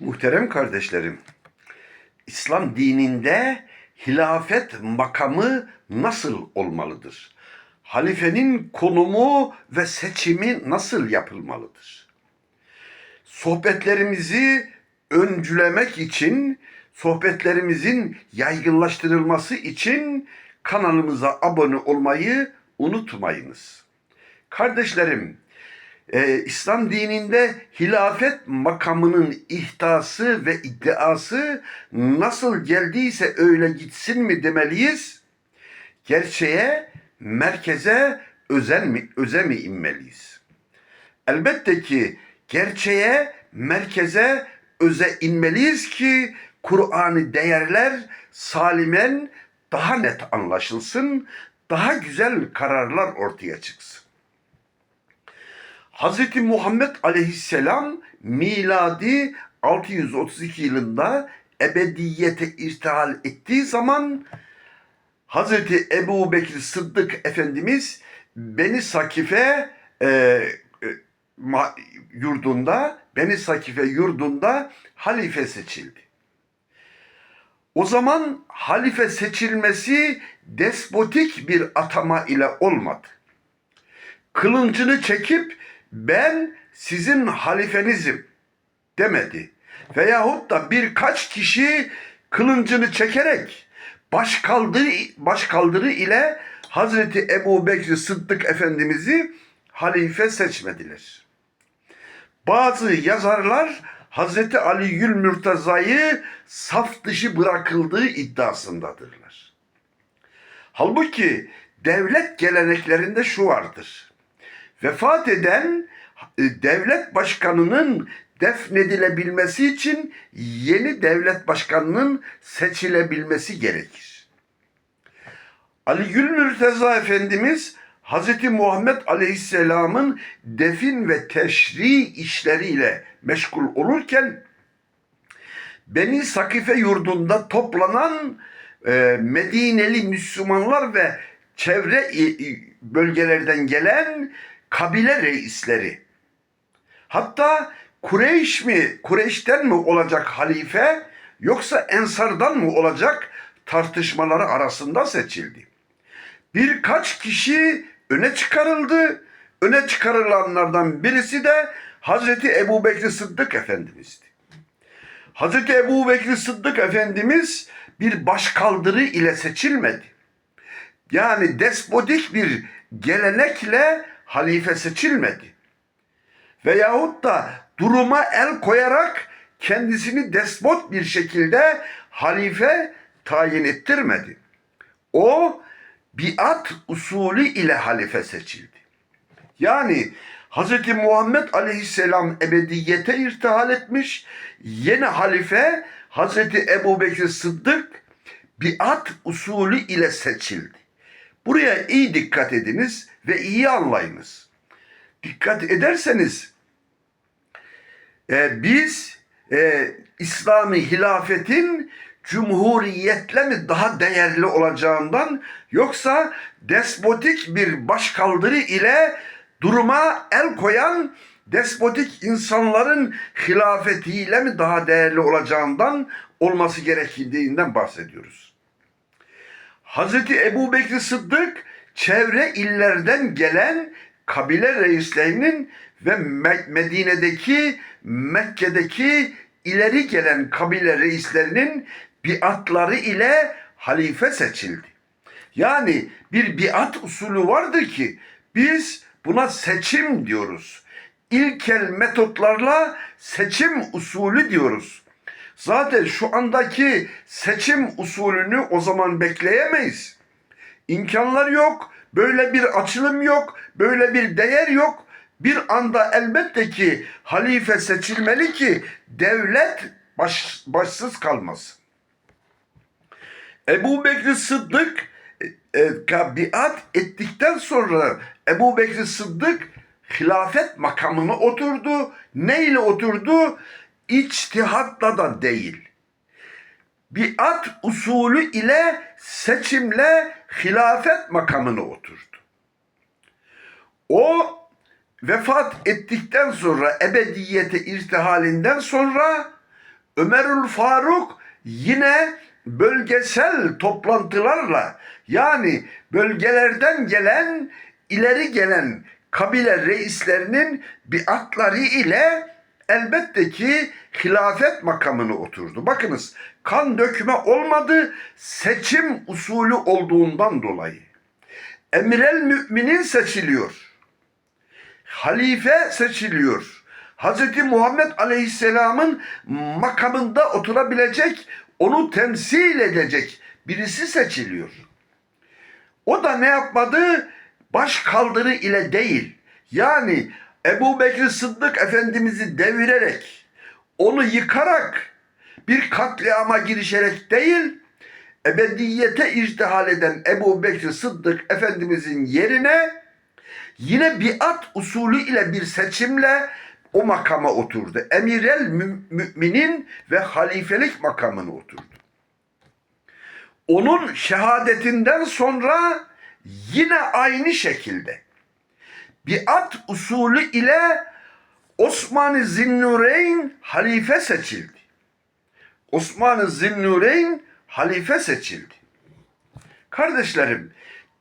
Muhterem kardeşlerim, İslam dininde hilafet makamı nasıl olmalıdır? Halifenin konumu ve seçimi nasıl yapılmalıdır? Sohbetlerimizi öncülemek için, sohbetlerimizin yaygınlaştırılması için kanalımıza abone olmayı unutmayınız. Kardeşlerim, e, İslam dininde hilafet makamının ihtası ve iddiası nasıl geldiyse öyle gitsin mi demeliyiz? Gerçeğe, merkeze özen mi, öze mi inmeliyiz? Elbette ki gerçeğe, merkeze, öze inmeliyiz ki Kur'an'ı değerler salimen daha net anlaşılsın, daha güzel kararlar ortaya çıksın. Hz. Muhammed aleyhisselam miladi 632 yılında ebediyete irtihal ettiği zaman Hz. Ebu Bekir Sıddık Efendimiz Beni Sakife e, e, ma- yurdunda Beni Sakife yurdunda halife seçildi. O zaman halife seçilmesi despotik bir atama ile olmadı kılıncını çekip ben sizin halifenizim demedi. Veyahut da birkaç kişi kılıncını çekerek baş kaldırı, baş kaldırı ile Hazreti Ebu Bekir Sıddık Efendimiz'i halife seçmediler. Bazı yazarlar Hazreti Ali Gül Mürteza'yı saf dışı bırakıldığı iddiasındadırlar. Halbuki devlet geleneklerinde şu vardır. Vefat eden e, devlet başkanının defnedilebilmesi için yeni devlet başkanının seçilebilmesi gerekir. Ali Gül Mürteza Efendimiz Hz. Muhammed Aleyhisselam'ın defin ve teşri işleriyle meşgul olurken Beni Sakife yurdunda toplanan e, Medineli Müslümanlar ve çevre bölgelerden gelen kabile reisleri hatta Kureyş mi Kureyş'ten mi olacak halife yoksa Ensar'dan mı olacak tartışmaları arasında seçildi. Birkaç kişi öne çıkarıldı. Öne çıkarılanlardan birisi de Hazreti Ebu Bekir Sıddık Efendimiz'di. Hazreti Ebu Bekir Sıddık Efendimiz bir başkaldırı ile seçilmedi. Yani despotik bir gelenekle halife seçilmedi. Veyahut da duruma el koyarak kendisini despot bir şekilde halife tayin ettirmedi. O biat usulü ile halife seçildi. Yani Hz. Muhammed Aleyhisselam ebediyete irtihal etmiş. Yeni halife Hz. Ebu Bekir Sıddık biat usulü ile seçildi. Buraya iyi dikkat ediniz ve iyi anlayınız. Dikkat ederseniz e, biz e, İslami hilafetin cumhuriyetle mi daha değerli olacağından yoksa despotik bir başkaldırı ile duruma el koyan despotik insanların hilafetiyle mi daha değerli olacağından olması gerektiğinden bahsediyoruz. Hazreti Ebu Bekir Sıddık çevre illerden gelen kabile reislerinin ve Me- Medine'deki, Mekke'deki ileri gelen kabile reislerinin biatları ile halife seçildi. Yani bir biat usulü vardır ki biz buna seçim diyoruz. İlkel metotlarla seçim usulü diyoruz. Zaten şu andaki seçim usulünü o zaman bekleyemeyiz. İmkanlar yok, böyle bir açılım yok, böyle bir değer yok. Bir anda elbette ki halife seçilmeli ki devlet baş, başsız kalmasın. Ebu Bekir Sıddık e, e, biat ettikten sonra Ebu Bekir Sıddık hilafet makamına oturdu. Ne ile oturdu? İçtihatla da değil. Biat usulü ile seçimle hilafet makamına oturdu. O vefat ettikten sonra ebediyete irtihalinden sonra Ömerül Faruk yine bölgesel toplantılarla yani bölgelerden gelen ileri gelen kabile reislerinin biatları ile elbette ki hilafet makamını oturdu. Bakınız kan dökme olmadı seçim usulü olduğundan dolayı. Emirel müminin seçiliyor. Halife seçiliyor. Hz. Muhammed Aleyhisselam'ın makamında oturabilecek, onu temsil edecek birisi seçiliyor. O da ne yapmadı? Baş kaldırı ile değil. Yani Ebu Bekir Sıddık Efendimiz'i devirerek, onu yıkarak, bir katliama girişerek değil, ebediyete irtihal eden Ebu Bekir Sıddık Efendimiz'in yerine yine biat usulü ile bir seçimle o makama oturdu. Emirel mü- müminin ve halifelik makamına oturdu. Onun şehadetinden sonra yine aynı şekilde biat usulü ile Osman-ı Zinnureyn halife seçildi. Osman-ı Zinnureyn halife seçildi. Kardeşlerim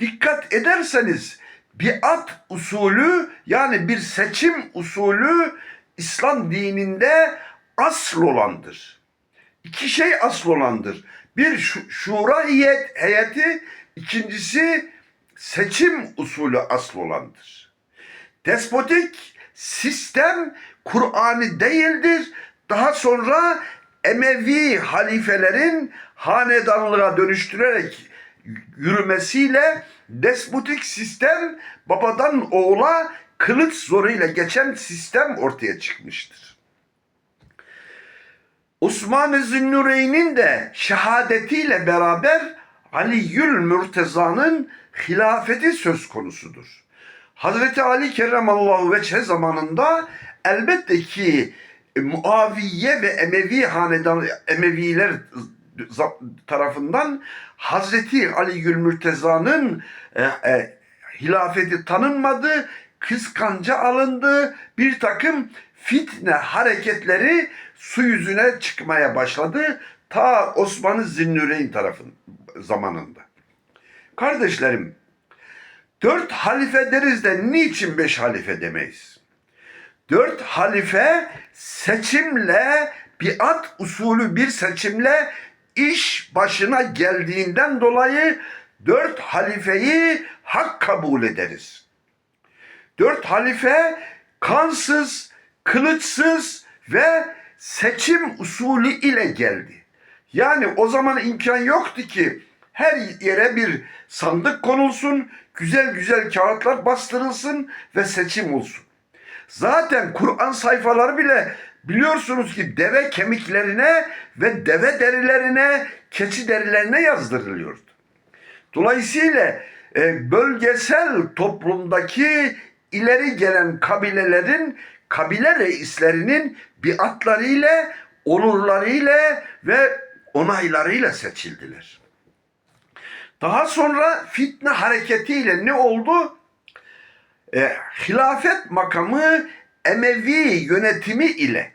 dikkat ederseniz biat usulü yani bir seçim usulü İslam dininde asıl olandır. İki şey asıl olandır. Bir şu- şura heyet, heyeti, ikincisi seçim usulü asıl olandır. Despotik sistem Kur'an'ı değildir. Daha sonra Emevi halifelerin hanedanlığa dönüştürerek yürümesiyle despotik sistem babadan oğula kılıç zoruyla geçen sistem ortaya çıkmıştır. Osman-ı Zünnüreyn'in de şehadetiyle beraber Ali'yül Mürteza'nın hilafeti söz konusudur. Hazreti Ali Kerremallahu Veçhe zamanında elbette ki e, Muaviye ve Emevi hanedan Emeviler tarafından Hazreti Ali Gül Mürteza'nın e, e, hilafeti tanınmadı, kıskanca alındı, bir takım fitne hareketleri su yüzüne çıkmaya başladı ta Osman-ı Zinnüreyn tarafın zamanında. Kardeşlerim, dört halife deriz de niçin beş halife demeyiz? Dört halife seçimle biat usulü bir seçimle iş başına geldiğinden dolayı dört halifeyi hak kabul ederiz. Dört halife kansız, kılıçsız ve seçim usulü ile geldi. Yani o zaman imkan yoktu ki her yere bir sandık konulsun, güzel güzel kağıtlar bastırılsın ve seçim olsun. Zaten Kur'an sayfaları bile biliyorsunuz ki deve kemiklerine ve deve derilerine, keçi derilerine yazdırılıyordu. Dolayısıyla e, bölgesel toplumdaki ileri gelen kabilelerin, kabile reislerinin biatlarıyla, onurlarıyla ve onaylarıyla seçildiler. Daha sonra fitne hareketiyle ne oldu? E, hilafet makamı Emevi yönetimi ile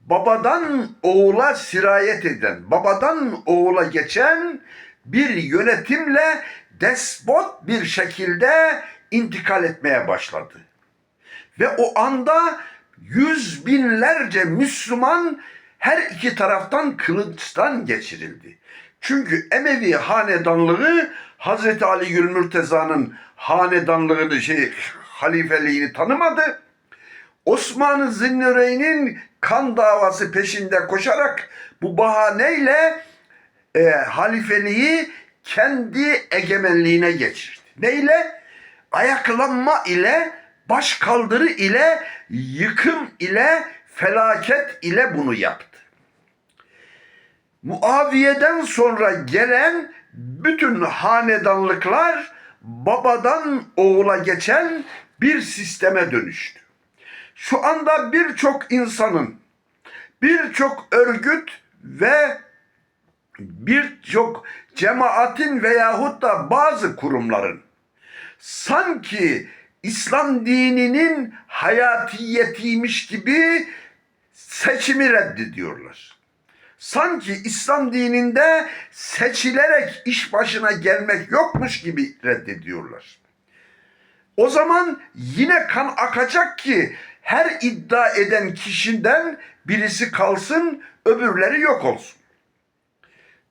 babadan oğula sirayet eden, babadan oğula geçen bir yönetimle despot bir şekilde intikal etmeye başladı. Ve o anda yüz binlerce Müslüman her iki taraftan kılıçtan geçirildi. Çünkü Emevi hanedanlığı Hazreti Ali Gül Mürteza'nın hanedanlığını şey halifeliğini tanımadı. Osman-ı Zinnureyn'in kan davası peşinde koşarak bu bahaneyle e, halifeliği kendi egemenliğine geçirdi. Neyle? Ayaklanma ile, baş kaldırı ile, yıkım ile, felaket ile bunu yaptı. Muaviye'den sonra gelen bütün hanedanlıklar babadan oğula geçen bir sisteme dönüştü. Şu anda birçok insanın, birçok örgüt ve birçok cemaatin veyahut da bazı kurumların sanki İslam dininin hayatiyetiymiş gibi seçimi reddediyorlar. Sanki İslam dininde seçilerek iş başına gelmek yokmuş gibi reddediyorlar. O zaman yine kan akacak ki her iddia eden kişiden birisi kalsın, öbürleri yok olsun.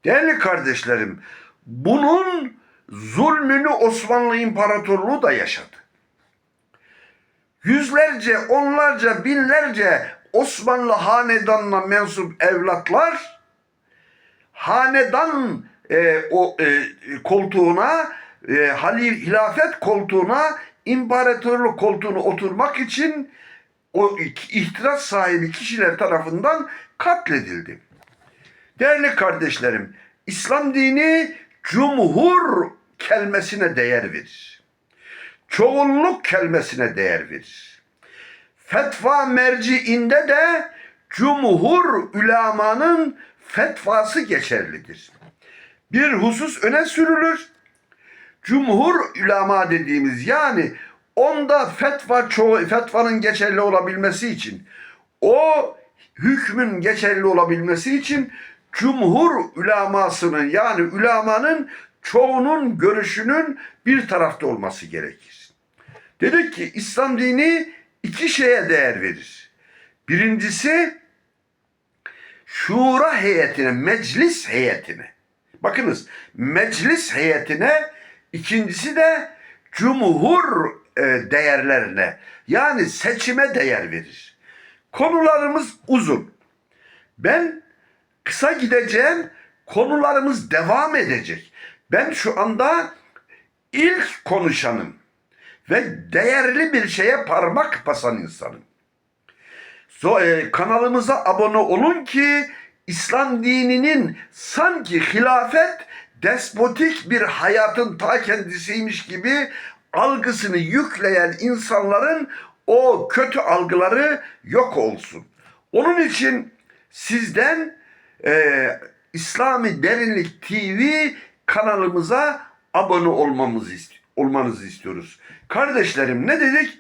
Değerli kardeşlerim, bunun zulmünü Osmanlı İmparatorluğu da yaşadı. Yüzlerce, onlarca, binlerce Osmanlı hanedanına mensup evlatlar hanedan e, o e, koltuğuna, e, halif hilafet koltuğuna, imparatorluk koltuğuna oturmak için o ihtiras sahibi kişiler tarafından katledildi. Değerli kardeşlerim, İslam dini cumhur kelimesine değer verir. Çoğunluk kelimesine değer verir. Fetva merciinde de cumhur ülemanın fetvası geçerlidir. Bir husus öne sürülür. Cumhur ulema dediğimiz yani onda fetva çoğu fetvanın geçerli olabilmesi için o hükmün geçerli olabilmesi için cumhur ulemasının yani ulemanın çoğunun görüşünün bir tarafta olması gerekir. Dedik ki İslam dini iki şeye değer verir. Birincisi şura heyetine, meclis heyetine. Bakınız meclis heyetine, ikincisi de cumhur e, değerlerine yani seçime değer verir. Konularımız uzun. Ben kısa gideceğim, konularımız devam edecek. Ben şu anda ilk konuşanım ve değerli bir şeye parmak basan insanım. So, e, kanalımıza abone olun ki İslam dininin sanki hilafet despotik bir hayatın ta kendisiymiş gibi algısını yükleyen insanların o kötü algıları yok olsun. Onun için sizden e, İslami Derinlik TV kanalımıza abone olmamızı olmanızı istiyoruz. Kardeşlerim ne dedik?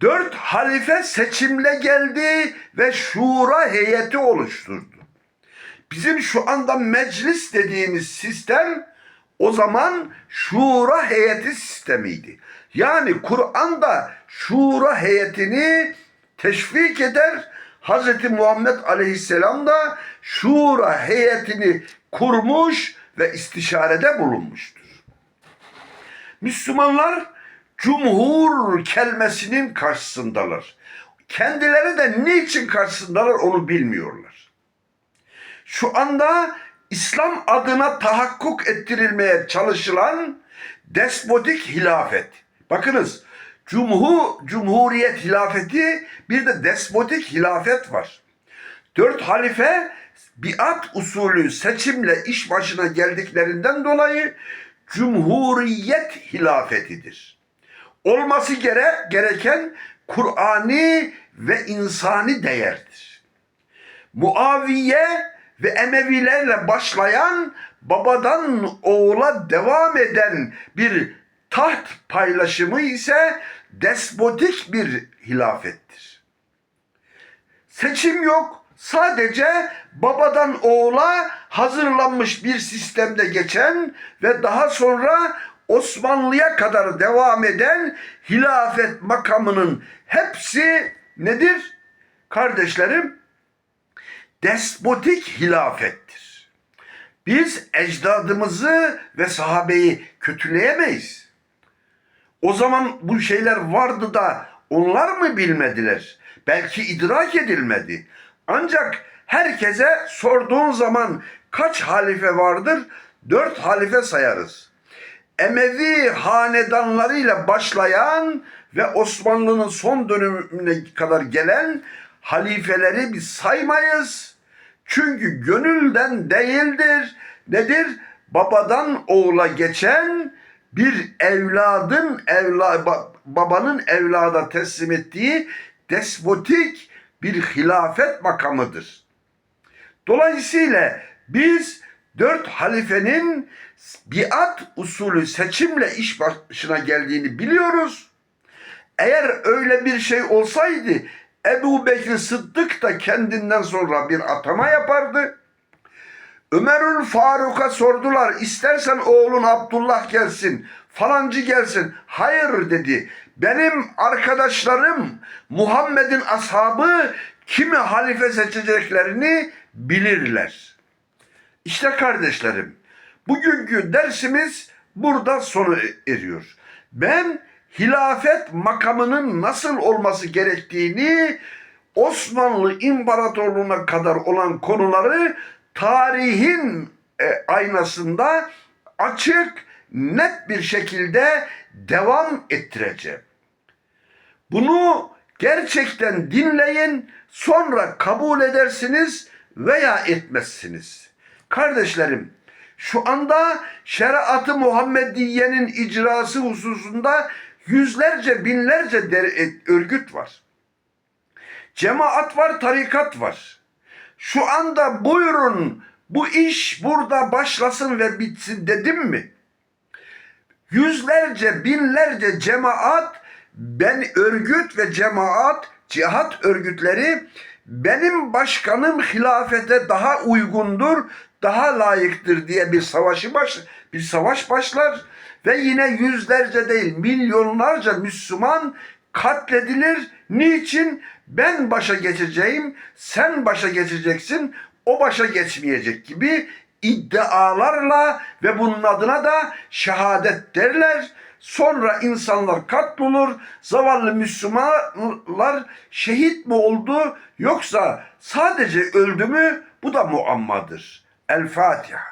Dört halife seçimle geldi ve şura heyeti oluşturdu. Bizim şu anda meclis dediğimiz sistem o zaman şura heyeti sistemiydi. Yani Kur'an'da şura heyetini teşvik eder. Hz. Muhammed Aleyhisselam da şura heyetini kurmuş ve istişarede bulunmuştur. Müslümanlar cumhur kelimesinin karşısındalar. Kendileri de niçin karşısındalar onu bilmiyorlar. Şu anda İslam adına tahakkuk ettirilmeye çalışılan despotik hilafet. Bakınız cumhur, cumhuriyet hilafeti bir de despotik hilafet var. Dört halife biat usulü seçimle iş başına geldiklerinden dolayı cumhuriyet hilafetidir. Olması gere, gereken Kur'ani ve insani değerdir. Muaviye ve Emevilerle başlayan babadan oğula devam eden bir taht paylaşımı ise despotik bir hilafettir. Seçim yok, sadece babadan oğula hazırlanmış bir sistemde geçen ve daha sonra Osmanlı'ya kadar devam eden hilafet makamının hepsi nedir? Kardeşlerim, despotik hilafettir. Biz ecdadımızı ve sahabeyi kötüleyemeyiz. O zaman bu şeyler vardı da onlar mı bilmediler? Belki idrak edilmedi. Ancak herkese sorduğun zaman kaç halife vardır? Dört halife sayarız. Emevi hanedanlarıyla başlayan ve Osmanlı'nın son dönemine kadar gelen halifeleri biz saymayız. Çünkü gönülden değildir. Nedir? Babadan oğula geçen bir evladın evla, babanın evlada teslim ettiği despotik bir hilafet makamıdır. Dolayısıyla biz dört halifenin biat usulü seçimle iş başına geldiğini biliyoruz. Eğer öyle bir şey olsaydı Ebu Bekir Sıddık da kendinden sonra bir atama yapardı. Ömerül Faruk'a sordular istersen oğlun Abdullah gelsin falancı gelsin. Hayır dedi. Benim arkadaşlarım Muhammed'in ashabı kimi halife seçeceklerini bilirler. İşte kardeşlerim bugünkü dersimiz burada sona eriyor. Ben hilafet makamının nasıl olması gerektiğini Osmanlı İmparatorluğu'na kadar olan konuları tarihin e, aynasında açık, net bir şekilde devam ettireceğim. Bunu gerçekten dinleyin, sonra kabul edersiniz veya etmezsiniz. Kardeşlerim, şu anda şeriatı Muhammediye'nin icrası hususunda yüzlerce, binlerce der- e, örgüt var. Cemaat var, tarikat var. Şu anda buyurun bu iş burada başlasın ve bitsin dedim mi? Yüzlerce, binlerce cemaat, ben örgüt ve cemaat, cihat örgütleri benim başkanım hilafete daha uygundur, daha layıktır diye bir savaşı baş, bir savaş başlar ve yine yüzlerce değil milyonlarca Müslüman katledilir. Niçin? Ben başa geçeceğim, sen başa geçeceksin, o başa geçmeyecek gibi iddialarla ve bunun adına da şehadet derler. Sonra insanlar katlolur, zavallı Müslümanlar şehit mi oldu yoksa sadece öldü mü? Bu da muammadır. El Fatiha.